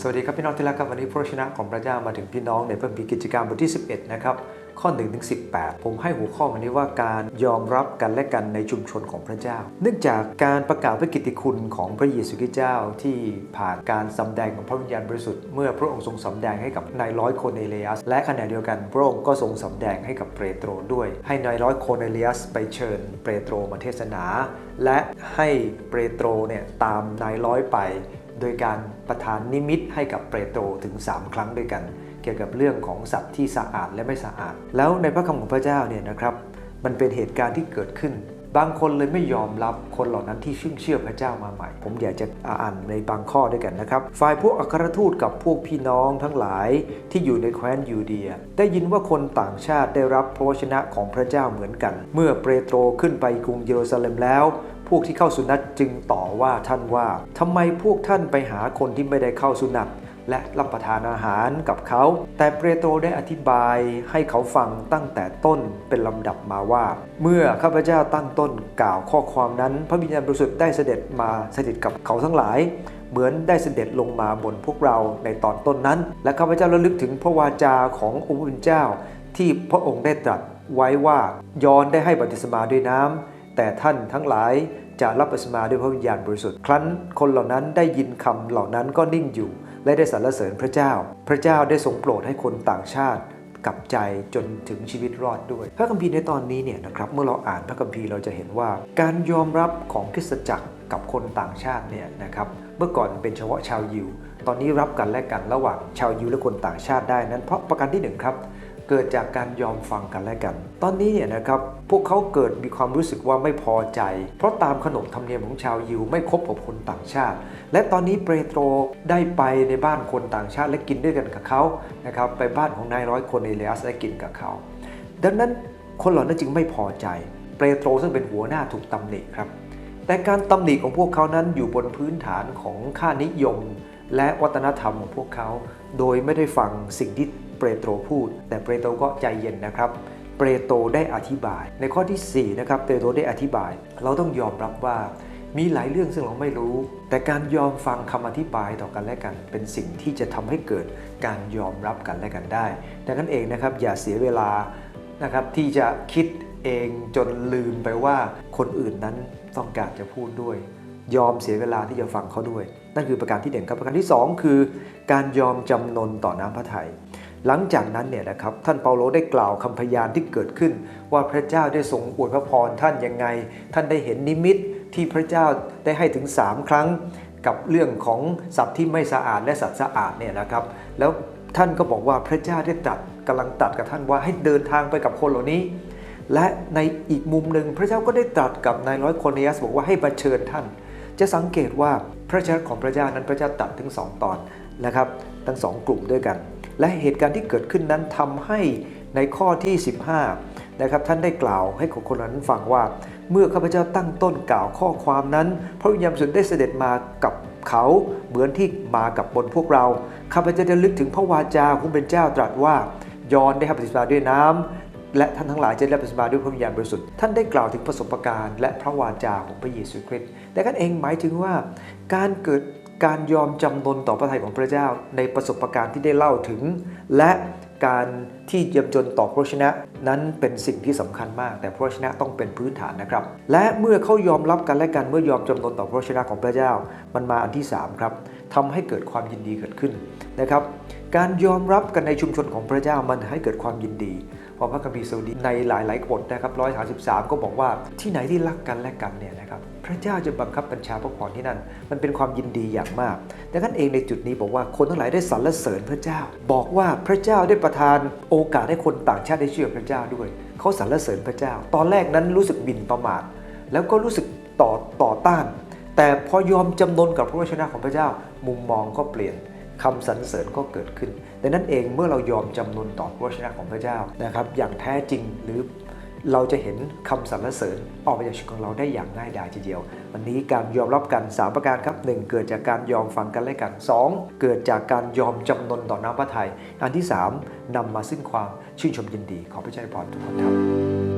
สวัสดีครับพี่น้องที่รักครับวันนี้พระชนะของพระเจ้ามาถึงพี่น้องในพระคัมภีกิจการบทที่ 11 นะครับ ข้อ1ถึง18 ผมให้หัวข้อวันนี้ว่าการยอมรับกันและกันในชุมชนของพระเจ้า เนื่องจากการประกาศพระกิตติคุณของพระเยซูคริสต์เจ้าที่ผ่านการสำแดงของพระวิญญาณบริสุทธิ์เมื่อพระองค์ทรงสำแดงให้กับนายร้อยโคเนเลียสและขณะเดียวกันพระองค์ก็ทรงสำแดงให้กับเปโตรด้วย ให้นายร้อยโคเนเลียสไปเชิญเปโตรมาเทศนา และให้เปโตรเนี่ยตามนายร้อยไป โดยการประทานนิมิตให้กับเปโตรถึง 3 ครั้งด้วยกัน เกี่ยวกับเรื่องของสัตว์ที่สะอาดและไม่สะอาด แล้วในพระคำของพระเจ้าเนี่ยนะครับ มันเป็นเหตุการณ์ที่เกิดขึ้น บางคนเลยไม่ยอมรับคนเหล่านั้นที่ชื่นเชื่อพระเจ้ามาใหม่ ผมอยากจะอ่านในบางข้อด้วยกันนะครับ ฝ่ายพวกอัครทูตกับพวกพี่น้องทั้งหลายที่อยู่ในแคว้นยูเดีย ได้ยินว่าคนต่างชาติได้รับพระวจนะของพระเจ้าเหมือนกัน เมื่อเปโตรขึ้นไปกรุงเยรูซาเล็มแล้ว พวกที่เข้าสุนัตจึงต่อว่าท่านว่าทำไมพวกท่านไปหาคนที่ไม่ได้เข้าสุนัตและรับประทานอาหารกับเขา แต่เปโตรได้อธิบายให้เขาฟังตั้งแต่ต้นเป็นลำดับมาว่า เมื่อข้าพเจ้าตั้งต้นกล่าวข้อความนั้น พระวิญญาณบริสุทธิ์ได้เสด็จมาสถิตกับเขาทั้งหลาย เหมือนได้เสด็จลงมาบนพวกเราในตอนต้นนั้น และข้าพเจ้าระลึกถึงพระวาจาขององค์พระเป็นเจ้า ที่พระองค์ได้ตรัสไว้ว่ายอนได้ให้บัพติศมาด้วยน้ำ แต่ท่านทั้งหลายจะรับบัพติศมาด้วยพระวิญญาณบริสุทธิ์ ครั้นคนเหล่านั้นได้ยินคำเหล่านั้นก็นิ่งอยู่ และได้สรรเสริญพระเจ้า พระเจ้าได้ทรงโปรดให้คนต่างชาติกลับใจจนถึงชีวิตรอดด้วย พระคัมภีร์ในตอนนี้เนี่ยนะครับเมื่อเราอ่านพระคัมภีร์เราจะเห็นว่า การยอมรับของคริสตจักรกับคนต่างชาติเนี่ยนะครับเมื่อก่อนเป็นเฉพาะชาวยิว ตอนนี้รับกันและกันระหว่างชาวยิวและคนต่างชาติได้นั้นเพราะประการที่หนึ่งครับ เกิดจากการยอมฟังกันและกัน ตอนนี้เนี่ยนะครับพวกเขาเกิดมีความรู้สึกว่าไม่พอใจ เพราะตามขนบธรรมเนียมของชาวยิวไม่คบกับคนต่างชาติ และตอนนี้เปโตรได้ไปในบ้านคนต่างชาติและกินด้วยกันกับเขานะครับไปบ้านของนายร้อยคนเอเลียสและกินกับเขา ดังนั้นคนเหล่านั้นจึงไม่พอใจ เปโตรซึ่งเป็นหัวหน้าถูกตำหนิครับแต่การตำหนิของพวกเขานั้นอยู่บนพื้นฐานของค่านิยม และวัฒนธรรมของพวกเขา โดยไม่ได้ฟังสิ่งที่ เปโตรพูด แต่เปโตรก็ใจเย็นนะครับเปโตรได้อธิบาย ในข้อที่4นะครับเปโตรได้อธิบาย เราต้องยอมรับว่ามีหลายเรื่องซึ่งเราไม่รู้ แต่การยอมฟังคำอธิบายต่อกันและกัน เป็นสิ่งที่จะทำให้เกิดการยอมรับกันและกันได้ดังนั้นเองนะครับอย่าเสียเวลานะครับที่จะคิดเองจนลืมไปว่าคนอื่นนั้นต้องการจะพูดด้วย ยอมเสียเวลาที่จะฟังเขาด้วย นั่นคือประการที่หนึ่งครับประการที่ 2 คือ การยอมจำนนต่อน้ำพระทัย หลังจากนั้นเนี่ยนะครับท่านเปาโลได้กล่าวคำพยานที่เกิดขึ้น ว่าพระเจ้าได้ทรงอวยพระพรท่านยังไง ท่านได้เห็นนิมิตที่พระเจ้าได้ให้ถึง 3 ครั้ง กับเรื่องของสัตว์ที่ไม่สะอาดและสัตว์สะอาดเนี่ยนะครับ แล้วท่านก็บอกว่าพระเจ้าได้ตรัสกำลังตรัสกับท่านว่าให้เดินทางไปกับคนเหล่านี้ และในอีกมุมหนึ่งพระเจ้าก็ได้ตรัสกับนายร้อยโคเนียสบอกว่าให้มาเชิญท่าน จะสังเกตว่าพระเจ้าของพระเจ้านั้นพระเจ้าตัดถึง 2 ตอนนะครับ ทั้งสองกลุ่มด้วยกัน และเหตุการณ์ที่เกิดขึ้นนั้นทำให้ในข้อที่ 15นะครับท่านได้กล่าวให้คนคนนั้นฟังว่า เมื่อข้าพเจ้าตั้งต้นกล่าวข้อความนั้น พระวิญญาณบริสุทธิ์ได้เสด็จมากับเขาเหมือนที่มากับบนพวกเราข้าพเจ้าได้ลึกถึงพระวาจาของผู้เป็นเจ้าตรัสว่ายอนได้ให้ปฏิบัติด้วยน้ำและท่านทั้งหลายจะได้รับปฏิบัติด้วยพระวิญญาณบริสุทธิ์ ท่านได้กล่าวถึงประสบการณ์และพระวาจาของพระเยซูคริสต์แต่กันเองหมายถึงว่า การเกิด การยอมจำนนต่อพระทัยของพระเจ้าในประสบการณ์ที่ได้เล่าถึง และการที่ยี่ยมจนต่อพระชนะนั้นเป็นสิ่งที่สำคัญมาก แต่พระชนะต้องเป็นพื้นฐานนะครับ และเมื่อเขายอมรับกันและกันเมื่อยอมจำนนต่อพระชนะของพระเจ้า มันมาอันที่สามครับทำให้เกิดความยินดีเกิดขึ้นนะครับ การยอมรับกันในชุมชนของพระเจ้ามันให้เกิดความยินดีเพราะพระคัมภีร์สดีในหลายๆบทนะครับ133 ก็บอกว่าที่ไหนที่รักกันและกันเนี่ยนะครับ ระเจ้าจะบังคับบัญชาพระพรที่นั่น มันเป็นความยินดีอย่างมาก ดังนั้นเองในจุดนี้บอกว่าคนทั้งหลายได้สรรเสริญพระเจ้า บอกว่าพระเจ้าได้ประทานโอกาสให้คนต่างชาติได้เชื่อพระเจ้าด้วย เขาสรรเสริญพระเจ้า ตอนแรกนั้นรู้สึกบินประมาท แล้วก็รู้สึกต่อต่อต้าน แต่พอยอมจำนนกับพระวจนะของพระเจ้า มุมมองก็เปลี่ยนคำสรรเสริญก็เกิดขึ้น ดังนั้นเองเมื่อเรายอมจำนนต่อพระวจนะของพระเจ้านะครับอย่างแท้จริงหรือ เราจะเห็นคำสรรเสริญออกมาจากชีวิตของเราได้อย่างง่ายดายทีเดียว วันนี้การยอมรับกัน 3 ประการครับ 1. เกิดจากการยอมฟังกันและกัน 2. เกิดจากการยอมจำนนต่อน้ำพระทัยอันที่ 3นำมาซึ่งความชื่นชมยินดีขอพระเจ้าอวยพรทุกคนครับ